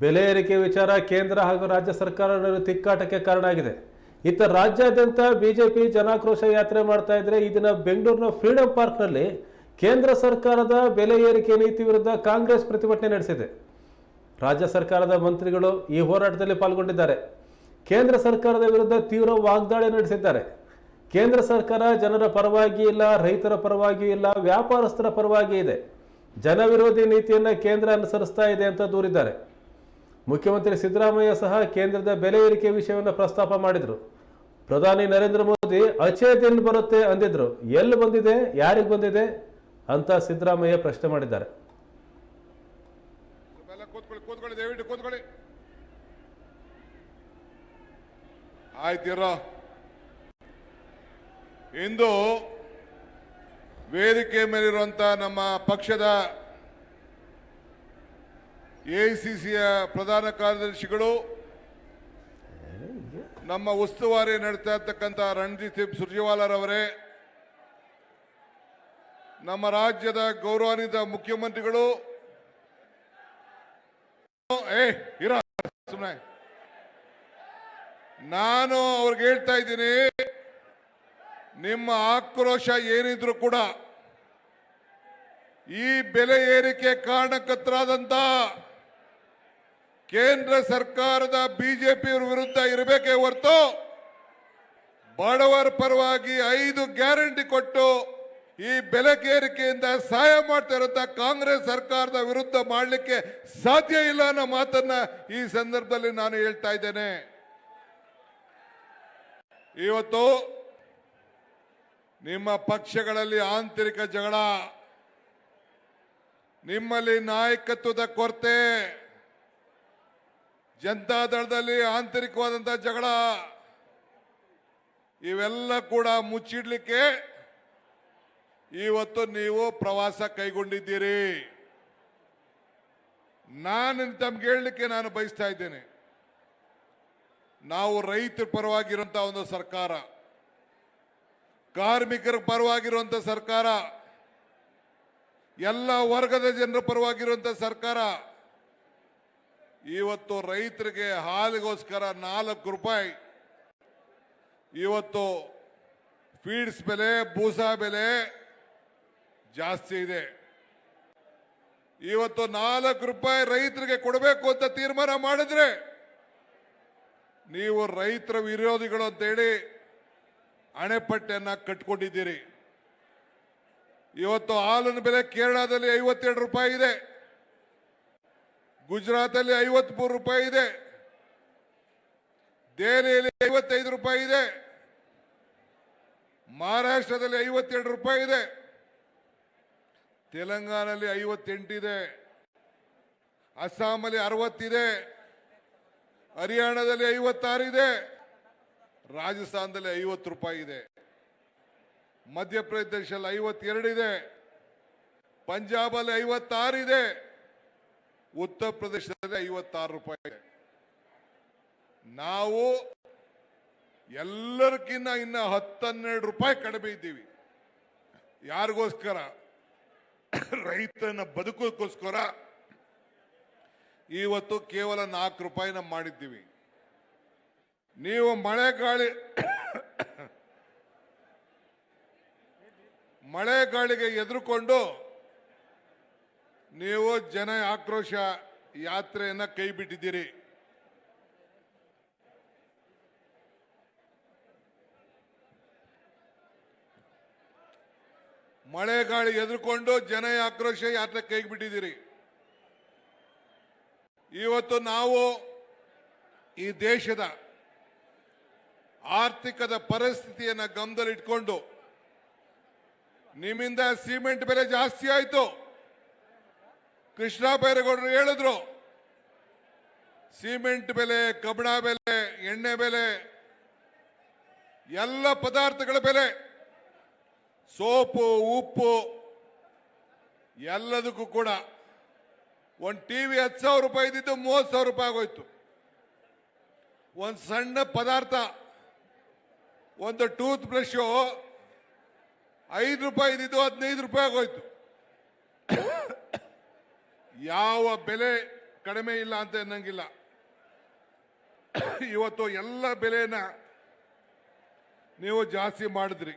ಬೆಲೆ ಏರಿಕೆ ವಿಚಾರ ಕೇಂದ್ರ ಹಾಗೂ ರಾಜ್ಯ ಸರ್ಕಾರ ನಡುವೆ ತಿಕ್ಕಾಟಕ್ಕೆ ಕಾರಣ ಆಗಿದೆ. ಇತ್ತ ರಾಜ್ಯಾದ್ಯಂತ ಬಿಜೆಪಿ ಜನಾಕ್ರೋಶ ಯಾತ್ರೆ ಮಾಡ್ತಾ ಇದ್ರೆ ಈ ದಿನ ಬೆಂಗಳೂರಿನ ಫ್ರೀಡಂ ಪಾರ್ಕ್ನಲ್ಲಿ ಕೇಂದ್ರ ಸರ್ಕಾರದ ಬೆಲೆ ಏರಿಕೆ ನೀತಿ ವಿರುದ್ಧ ಕಾಂಗ್ರೆಸ್ ಪ್ರತಿಭಟನೆ ನಡೆಸಿದೆ. ರಾಜ್ಯ ಸರ್ಕಾರದ ಮಂತ್ರಿಗಳು ಈ ಹೋರಾಟದಲ್ಲಿ ಪಾಲ್ಗೊಂಡಿದ್ದಾರೆ. ಕೇಂದ್ರ ಸರ್ಕಾರದ ವಿರುದ್ಧ ತೀವ್ರ ವಾಗ್ದಾಳಿ ನಡೆಸಿದ್ದಾರೆ. ಕೇಂದ್ರ ಸರ್ಕಾರ ಜನರ ಪರವಾಗಿ ಇಲ್ಲ, ರೈತರ ಪರವಾಗಿ ಇಲ್ಲ, ವ್ಯಾಪಾರಸ್ಥರ ಪರವಾಗಿ ಇದೆ. ಜನವಿರೋಧಿ ನೀತಿಯನ್ನು ಕೇಂದ್ರ ಅನುಸರಿಸ್ತಾ ಇದೆ ಅಂತ ದೂರಿದ್ದಾರೆ. ಮುಖ್ಯಮಂತ್ರಿ ಸಿದ್ದರಾಮಯ್ಯ ಸಹ ಕೇಂದ್ರದ ಬೆಲೆ ಏರಿಕೆ ವಿಷಯವನ್ನು ಪ್ರಸ್ತಾಪ ಮಾಡಿದರು. ಪ್ರಧಾನಿ ನರೇಂದ್ರ ಮೋದಿ ಅಚೇತನ್ ಬರುತ್ತೆ ಅಂದಿದ್ರು. ಎಲ್ಲಿ ಬಂದಿದೆ, ಯಾರಿಗೆ ಬಂದಿದೆ ಅಂತ ಸಿದ್ದರಾಮಯ್ಯ ಪ್ರಶ್ನೆ ಮಾಡಿದ್ದಾರೆ. ಇಂದು ವೇದಿಕೆ ಮೇಲಿರುವಂತ ನಮ್ಮ ಪಕ್ಷದ ಎಐಸಿಸಿಯ ಪ್ರಧಾನ ಕಾರ್ಯದರ್ಶಿಗಳು ನಮ್ಮ ಉಸ್ತುವಾರಿ ನಡೀತಾ ಇರ್ತಕ್ಕಂಥ ರಣದೀಪ್ ಸುರ್ಜೇವಾಲರವರೇ ನಮ್ಮ ರಾಜ್ಯದ ಗೌರವಾನ್ವಿತ ಮುಖ್ಯಮಂತ್ರಿಗಳು, ಏ, ಇರ ಸುಮ್ಮನೆ ನಾನು ಅವ್ರಿಗೆ ಹೇಳ್ತಾ ಇದ್ದೀನಿ, ನಿಮ್ಮ ಆಕ್ರೋಶ ಏನಿದ್ರು ಕೂಡ, ಈ ಬೆಲೆ ಏರಿಕೆ ಕಾರಣಕರ್ತರಾದಂತ ಕೇಂದ್ರ ಸರ್ಕಾರದ ಬಿಜೆಪಿ ವಿರುದ್ಧ ಇರಬೇಕೇ ಹೊರತು ಬಡವರ ಪರವಾಗಿ ಐದು ಗ್ಯಾರಂಟಿ ಕೊಟ್ಟು ಈ ಬೆಲೆ ಏರಿಕೆಯಿಂದ ಸಹಾಯ ಮಾಡ್ತಾ ಕಾಂಗ್ರೆಸ್ ಸರ್ಕಾರದ ವಿರುದ್ಧ ಮಾಡಲಿಕ್ಕೆ ಸಾಧ್ಯ ಇಲ್ಲ ಅನ್ನೋ ಮಾತನ್ನ ಈ ಸಂದರ್ಭದಲ್ಲಿ ನಾನು ಹೇಳ್ತಾ ಇದ್ದೇನೆ. ಇವತ್ತು ನಿಮ್ಮ ಪಕ್ಷಗಳಲ್ಲಿ ಆಂತರಿಕ ಜಗಳ, ನಿಮ್ಮಲ್ಲಿ ನಾಯಕತ್ವದ ಕೊರತೆ ಜನತಾದಳದಲ್ಲಿ ಆಂತರಿಕವಾದಂತಹ ಜಗಳ. ಇವೆಲ್ಲ ಕೂಡ ಮುಚ್ಚಿಡ್ಲಿಕ್ಕೆ ಇವತ್ತು ನೀವು ಪ್ರವಾಸ ಕೈಗೊಂಡಿದ್ದೀರಿ. ನಾನು ತಮ್ಗೆ ಹೇಳಲಿಕ್ಕೆ ನಾನು ಬಯಸ್ತಾ ಇದ್ದೇನೆ. ನಾವು ರೈತರ ಪರವಾಗಿರುವಂತ ಒಂದು ಸರ್ಕಾರ. ಕಾರ್ಮಿಕರ ಪರವಾಗಿರುವಂತ ಸರ್ಕಾರ. ಎಲ್ಲ ವರ್ಗದ ಜನರ ಪರವಾಗಿರುವಂತ ಸರ್ಕಾರ. ಇವತ್ತು ರೈತರಿಗೆ ಹಾಲಿಗೋಸ್ಕರ ನಾಲ್ಕು ರೂಪಾಯಿ. ಇವತ್ತು ಫೀಡ್ಸ್ ಬೆಲೆ, ಬೂಸಾ ಬೆಲೆ ಜಾಸ್ತಿ ಇದೆ. ಇವತ್ತು ನಾಲ್ಕು ರೂಪಾಯಿ ರೈತರಿಗೆ ಕೊಡಬೇಕು ಅಂತ ತೀರ್ಮಾನ ಮಾಡಿದ್ರೆ ನೀವು ರೈತರ ವಿರೋಧಿಗಳು ಅಂತೇಳಿ ಅಣೆಪಟ್ಟೆಯನ್ನ ಕಟ್ಕೊಂಡಿದ್ದೀರಿ. ಇವತ್ತು ಹಾಲಿನ ಬೆಲೆ ಕೇರಳದಲ್ಲಿ ಐವತ್ತೆರಡು ರೂಪಾಯಿ ಇದೆ. ಗುಜರಾತಲ್ಲಿ ಐವತ್ಮೂರು ರೂಪಾಯಿ ಇದೆ. ದೆಹಲಿಯಲ್ಲಿ ಐವತ್ತೈದು ರೂಪಾಯಿ ಇದೆ. ಮಹಾರಾಷ್ಟ್ರದಲ್ಲಿ ಐವತ್ತೆರಡು ರೂಪಾಯಿ ಇದೆ. ತೆಲಂಗಾಣದಲ್ಲಿ ಐವತ್ತೆಂಟಿದೆ ಅಸ್ಸಾಮಲ್ಲಿ ಅರವತ್ತಿದೆ. ಹರಿಯಾಣದಲ್ಲಿ ಐವತ್ತಾರು ಇದೆ. ರಾಜಸ್ಥಾನದಲ್ಲಿ ಐವತ್ತು ರೂಪಾಯಿ ಇದೆ. ಮಧ್ಯಪ್ರದೇಶದಲ್ಲಿ ಐವತ್ತೆರಡು ಇದೆ. ಪಂಜಾಬಲ್ಲಿ ಐವತ್ತಾರು ಇದೆ. ಉತ್ತರ ಪ್ರದೇಶದಲ್ಲಿ ಐವತ್ತಾರು ರೂಪಾಯಿ ಇದೆ. ನಾವು ಎಲ್ಲರಿಗಿನ್ನ ಇನ್ನ ಹತ್ತನ್ನೆರಡು ರೂಪಾಯಿ ಕಡಿಮೆ ಇದ್ದೀವಿ. ಯಾರಿಗೋಸ್ಕರ? ರೈತನ ಬದುಕೋಕ್ಕೋಸ್ಕರ ಇವತ್ತು ಕೇವಲ ನಾಲ್ಕು ರೂಪಾಯಿನ ಮಾಡಿದ್ದೀವಿ. ನೀವು ಮಳೆ ಗಾಳಿ ಮಳೆ ಗಾಳಿಗೆ ಎದುರುಕೊಂಡು ನೀವು ಜನ ಆಕ್ರೋಶ ಯಾತ್ರೆಯನ್ನ ಕೈ ಬಿಟ್ಟಿದ್ದೀರಿ. ಮಳೆ ಗಾಳಿ ಎದುರುಕೊಂಡು ಜನ ಆಕ್ರೋಶ ಯಾತ್ರೆ ಕೈ ಬಿಟ್ಟಿದ್ದೀರಿ. ಇವತ್ತು ನಾವು ಈ ದೇಶದ ಆರ್ಥಿಕದ ಪರಿಸ್ಥಿತಿಯನ್ನ ಗಮನದಲ್ಲಿಟ್ಕೊಂಡು ನಿಮ್ಮಿಂದ ಸಿಮೆಂಟ್ ಬೆಲೆ ಜಾಸ್ತಿ ಆಯ್ತು. ಕೃಷ್ಣ ಬೈರೇಗೌಡರು ಹೇಳಿದ್ರು. ಸಿಮೆಂಟ್ ಬೆಲೆ, ಕಬ್ಬಣ ಬೆಲೆ, ಎಣ್ಣೆ ಬೆಲೆ, ಎಲ್ಲ ಪದಾರ್ಥಗಳ ಬೆಲೆ. ಸೋಪು, ಉಪ್ಪು, ಎಲ್ಲದಕ್ಕೂ ಕೂಡ. ಒಂದು ಟಿವಿ ಹತ್ತು ಸಾವಿರ ರೂಪಾಯಿ ಇದ್ದಿದ್ದು ಮೂವತ್ತು ಸಾವಿರ ರೂಪಾಯಿ ಆಗೋಯ್ತು. ಒಂದು ಸಣ್ಣ ಪದಾರ್ಥ, ಒಂದು ಟೂತ್ ಬ್ರಷ್ ಐದು ರೂಪಾಯಿ ಇದ್ದಿದ್ದು ಹದಿನೈದು ರೂಪಾಯಿ ಆಗೋಯ್ತು. ಯಾವ ಬೆಲೆ ಕಡಿಮೆ ಇಲ್ಲ ಅಂತ ಅನ್ನಂಗಿಲ್ಲ. ಇವತ್ತು ಎಲ್ಲ ಬೆಲೆನ ನೀವು ಜಾಸ್ತಿ ಮಾಡಿದ್ರಿ.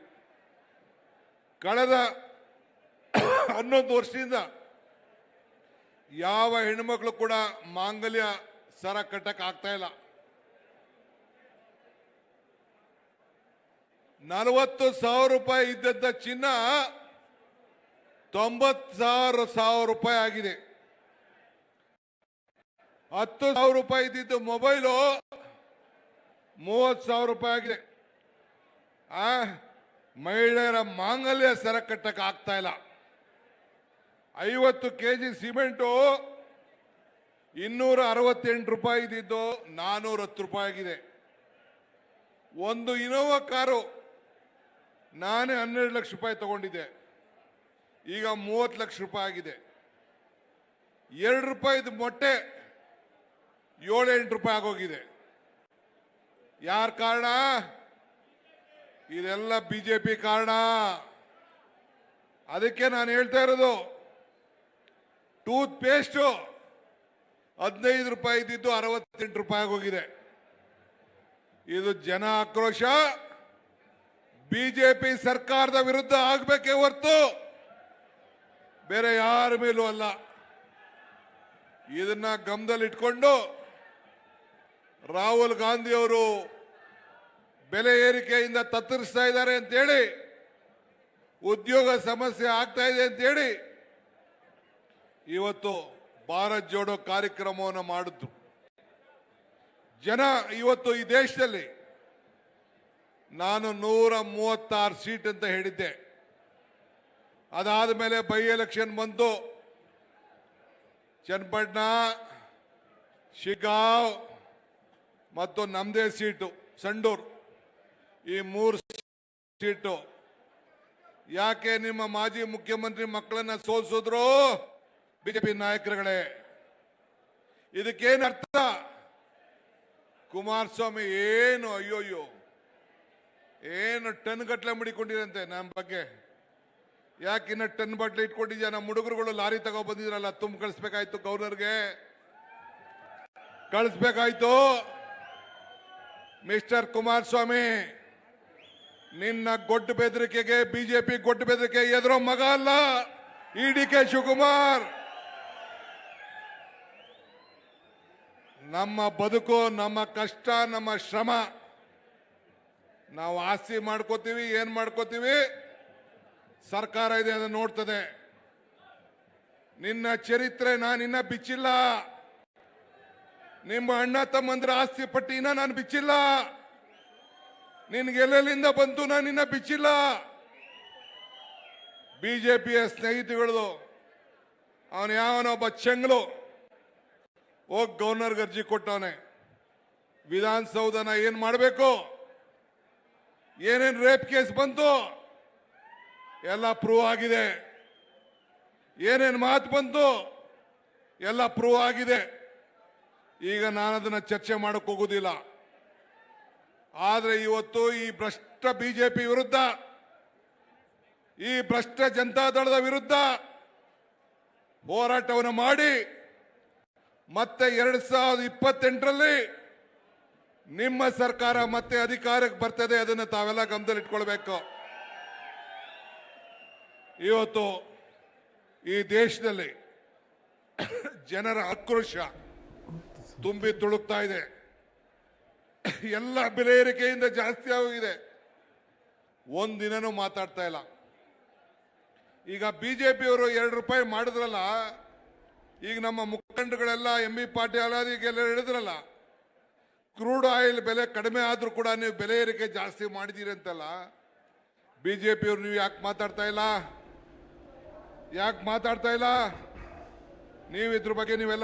ಕಳೆದ ಹನ್ನೊಂದು ವರ್ಷದಿಂದ ಯಾವ ಹೆಣ್ಮಕ್ಳು ಕೂಡ ಮಾಂಗಲ್ಯ ಸರ ಕಟ್ಟಕ್ ಆಗ್ತಾ ಇಲ್ಲ. ನಲವತ್ತು ಸಾವಿರ ರೂಪಾಯಿ ಇದ್ದಂತ ಚಿನ್ನ ತೊಂಬತ್ತು ಸಾವಿರ ಸಾವಿರ ರೂಪಾಯಿ ಆಗಿದೆ. ಹತ್ತು ಸಾವಿರ ರೂಪಾಯಿ ಇದ್ದಿದ್ದು ಮೊಬೈಲು ಮೂವತ್ತು ಸಾವಿರ ರೂಪಾಯಿ ಆಗಿದೆ. ಆ, ಮಹಿಳೆಯರ ಮಾಂಗಲ್ಯ ಸರ ಕಟ್ಟಕ್ಕೆ ಆಗ್ತಾ ಇಲ್ಲ. ಐವತ್ತು ಕೆ ಜಿ ಸಿಮೆಂಟು ಇನ್ನೂರ ಅರವತ್ತೆಂಟು ರೂಪಾಯಿ ಇದ್ದಿದ್ದು ನಾನೂರ ಹತ್ತು ರೂಪಾಯಿ ಆಗಿದೆ. ಒಂದು ಇನೋವಾ ಕಾರು ನಾನೇ ಹನ್ನೆರಡು ಲಕ್ಷ ರೂಪಾಯಿ ತಗೊಂಡಿದ್ದೆ. ಈಗ ಮೂವತ್ತು ಲಕ್ಷ ರೂಪಾಯಿ ಆಗಿದೆ. ಎರಡು ರೂಪಾಯಿದು ಮೊಟ್ಟೆ ಏಳೆಂಟು ರೂಪಾಯಿ ಆಗೋಗಿದೆ. ಯಾರ ಕಾರಣ? ಇದೆಲ್ಲ ಬಿಜೆಪಿ ಕಾರಣ. ಅದಕ್ಕೆ ನಾನು ಹೇಳ್ತಾ ಇರೋದು ಟೂತ್ ಪೇಸ್ಟು ಹದಿನೈದು ರೂಪಾಯಿ ಇದ್ದಿದ್ದು ಅರವತ್ತೆಂಟು ರೂಪಾಯಿ ಆಗೋಗಿದೆ. ಇದು ಜನ ಆಕ್ರೋಶ. ಬಿಜೆಪಿ ಸರ್ಕಾರದ ವಿರುದ್ಧ ಆಗ್ಬೇಕೇ ಹೊರತು ಬೇರೆ ಯಾರ ಮೇಲೂ ಅಲ್ಲ. ಇದನ್ನ ಗಮನದಲ್ಲಿಟ್ಕೊಂಡು ರಾಹುಲ್ ಗಾಂಧಿ ಅವರು ಬೆಲೆ ಏರಿಕೆಯಿಂದ ತತ್ತರಿಸ್ತಾ ಇದ್ದಾರೆ ಅಂತೇಳಿ, ಉದ್ಯೋಗ ಸಮಸ್ಯೆ ಆಗ್ತಾ ಇದೆ ಅಂತೇಳಿ ಇವತ್ತು ಭಾರತ್ ಜೋಡೋ ಕಾರ್ಯಕ್ರಮವನ್ನು ಮಾಡಿದ್ದು ಜನ ಇವತ್ತು ಈ ದೇಶದಲ್ಲಿ ನಾನು ನೂರ ಮೂವತ್ತಾರು ಸೀಟ್ ಅಂತ ಹೇಳಿದ್ದೆ. ಅದಾದ ಮೇಲೆ ಬೈ ಎಲೆಕ್ಷನ್ ಬಂತು ಚನ್ನಪಟ್ಟಣ ಶಿಗಾಂವ್ ಮತ್ತು ನಮ್ಮದೇ ಸೀಟು, ಸಂಡೂರು. ಈ ಮೂರು ಸೀಟು. ಯಾಕೆ ನಿಮ್ಮ ಮಾಜಿ ಮುಖ್ಯಮಂತ್ರಿ ಮಕ್ಕಳನ್ನ ಸೋಲ್ಸಿದ್ರು? ಬಿಜೆಪಿ ನಾಯಕರುಗಳೇ. ಇದಕ್ಕೇನು ಅರ್ಥ? ಕುಮಾರಸ್ವಾಮಿ ಏನು ಅಯ್ಯೋ ಅಯ್ಯೋ ಏನು ಟನ್ ಗಟ್ಲೆ ಮಡಿಕೊಂಡಿರಂತೆ ನಮ್ಮ ಬಗ್ಗೆ. ಯಾಕೆ ಇನ್ನ ಟನ್ ಬಟ್ಲೆ ಇಟ್ಕೊಂಡಿದ್ಯಾ? ನಮ್ಮ ಹುಡುಗರುಗಳು ಲಾರಿ ತಗೋ ಬಂದಿದ್ರಲ್ಲ ತುಂಬ ಕಳಿಸ್ಬೇಕಾಯ್ತು ಗೌರ್ನರ್ಗೆ. ಕಳಿಸ್ಬೇಕಾಯ್ತು. ಮಿಸ್ಟರ್ ಕುಮಾರಸ್ವಾಮಿ, ನಿನ್ನ ಗೊಡ್ಡು ಬೆದರಿಕೆಗೆ ಬಿಜೆಪಿ ಗೊಡ್ಡು ಬೆದರಿಕೆ ಎದುರೋ ಮಗ ಅಲ್ಲ ಇ ಡಿ ಕೆ ಶಿವಕುಮಾರ್. ನಮ್ಮ ಬದುಕು, ನಮ್ಮ ಕಷ್ಟ, ನಮ್ಮ ಶ್ರಮ, ನಾವು ಆಸ್ತಿ ಮಾಡ್ಕೋತೀವಿ, ಏನ್ ಮಾಡ್ಕೋತೀವಿ? ಸರ್ಕಾರ ಇದೆ ಅದನ್ನು ನೋಡ್ತದೆ. ನಿನ್ನ ಚರಿತ್ರೆ ನಾನಿನ್ನ ಬಿಚ್ಚಿಲ್ಲ. ನಿಮ್ಮ ಅಣ್ಣ ತಮ್ಮಂದ್ರ ಆಸ್ತಿ ಪಟ್ಟಿನ ನಾನು ಬಿಚ್ಚಿಲ್ಲ. ನಿನ್ಗೆ ಎಲ್ಲೆಲ್ಲಿಂದ ಬಂತು ನಾನು ಇನ್ನ ಬಿಚ್ಚಿಲ್ಲ. ಬಿಜೆಪಿಯ ಸ್ನೇಹಿತಗಳದು, ಅವನು ಯಾವನೊಬ್ಬ ಚೆಂಗ್ಲು, ಹೋಗಿ ಗವರ್ನರ್ಗೆ ಅರ್ಜಿ ಕೊಟ್ಟವನೆ. ವಿಧಾನಸೌಧನ ಏನು ಮಾಡಬೇಕು? ಏನೇನು ರೇಪ್ ಕೇಸ್ ಬಂತು? ಎಲ್ಲ ಪ್ರೂವ್ ಆಗಿದೆ. ಏನೇನು ಮಾತು ಬಂತು? ಎಲ್ಲ ಪ್ರೂವ್ ಆಗಿದೆ. ಈಗ ನಾನು ಅದನ್ನ ಚರ್ಚೆ ಮಾಡಕ್ ಹೋಗುದಿಲ್ಲ. ಆದ್ರೆ ಇವತ್ತು ಈ ಭ್ರಷ್ಟ ಬಿಜೆಪಿ ವಿರುದ್ಧ, ಈ ಭ್ರಷ್ಟ ಜನತಾದಳದ ವಿರುದ್ಧ ಹೋರಾಟವನ್ನು ಮಾಡಿ, ಮತ್ತೆ ಎರಡ್ ಸಾವಿರದ ಇಪ್ಪತ್ತೆಂಟರಲ್ಲಿ ನಿಮ್ಮ ಸರ್ಕಾರ ಮತ್ತೆ ಅಧಿಕಾರಕ್ಕೆ ಬರ್ತದೆ, ಅದನ್ನು ತಾವೆಲ್ಲ ಗಮನದಲ್ಲಿ ಇಟ್ಕೊಳ್ಬೇಕು ಇವತ್ತು ಈ ದೇಶದಲ್ಲಿ ಜನರ ಆಕ್ರೋಶ ತುಂಬಿ ತುಳುಕ್ತಾ ಇದೆ. ಎಲ್ಲ ಬೆಲೆ ಏರಿಕೆಯಿಂದ ಜಾಸ್ತಿ ಆಗಿದೆ. ಒಂದಿನನೂ ಮಾತಾಡ್ತಾ ಇಲ್ಲ. ಈಗ ಬಿಜೆಪಿಯವರು ಎರಡು ರೂಪಾಯಿ ಮಾಡಿದ್ರಲ್ಲ, ಈಗ ನಮ್ಮ ಮುಖಂಡಗಳೆಲ್ಲ ಎಂ ಬಿ ಪಾಟೀಲ್ ಈಗೆಲ್ಲ ಹೇಳಿದ್ರಲ್ಲ, ಕ್ರೂಡ್ ಆಯಿಲ್ ಬೆಲೆ ಕಡಿಮೆ ಆದ್ರೂ ಕೂಡ ನೀವು ಬೆಲೆ ಏರಿಕೆ ಜಾಸ್ತಿ ಮಾಡಿದ್ದೀರಿ ಅಂತಲ್ಲ, ಬಿಜೆಪಿಯವರು ನೀವು ಯಾಕೆ ಮಾತಾಡ್ತಾ ಇಲ್ಲ? ಯಾಕೆ ಮಾತಾಡ್ತಾ ಇಲ್ಲ? ನೀವು ಇದ್ರ ಬಗ್ಗೆ ನೀವೆಲ್ಲ